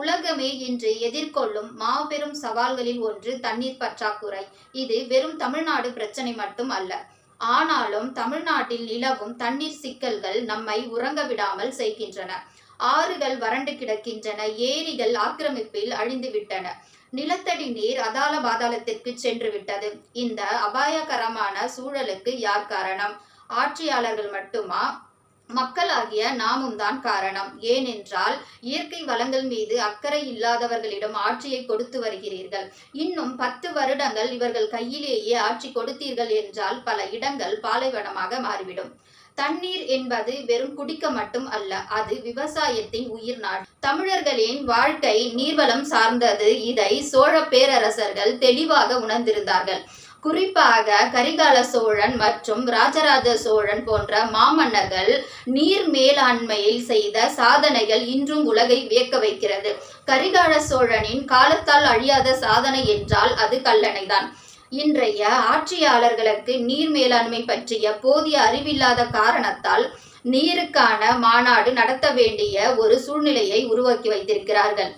உலகமே இன்று எதிர்கொள்ளும் மாபெரும் சவால்களில் ஒன்று தண்ணீர் பற்றாக்குறை. இது வெறும் தமிழ்நாடு பிரச்சனை மட்டும் அல்ல. ஆனாலும் தமிழ்நாட்டில் நிலவும் தண்ணீர் சிக்கல்கள் நம்மை உறங்க விடாமல் செய்கின்றன. ஆறுகள் வறண்டு கிடக்கின்றன ஏரிகள் ஆக்கிரமிப்பில் அழிந்துவிட்டன நிலத்தடி நீர் அதால பாதாளத்திற்கு சென்று விட்டது. இந்த அபாயகரமான சூழலுக்கு யார் காரணம்? ஆட்சியாளர்கள் மட்டுமா? மக்களாகிய நாமும் தான் காரணம். ஏனென்றால் இயற்கை வளங்கள் மீது அக்கறை இல்லாதவர்களிடம் ஆட்சியை கொடுத்து வருகிறீர்கள். இன்னும் பத்து வருடங்கள் இவர்கள் கையிலேயே ஆட்சி கொடுத்தீர்கள் என்றால் பல இடங்கள் பாலைவனமாக மாறிவிடும். தண்ணீர் என்பது வெறும் குடிக்க மட்டும் அல்ல அது விவசாயத்தின் உயிர் நாடு தமிழர்களின் வாழ்க்கை நீர்வளம் சார்ந்தது. இதை சோழ பேரரசர்கள் தெளிவாக உணர்ந்திருந்தார்கள். குறிப்பாக கரிகால சோழன் மற்றும் ராஜராஜ சோழன் போன்ற மாமன்னர்கள் நீர் மேலாண்மையில் செய்த சாதனைகள் இன்றும் உலகை வியக்க வைக்கிறது. கரிகால சோழனின் காலத்தால் அழியாத சாதனை என்றால் அது கல்லணைதான். இன்றைய ஆட்சியாளர்களுக்கு நீர் மேலாண்மை பற்றிய போதிய அறிவில்லாத காரணத்தால் நீருக்கான மாநாடு நடத்த வேண்டிய ஒரு சூழ்நிலையை உருவாக்கி வைத்திருக்கிறார்கள்.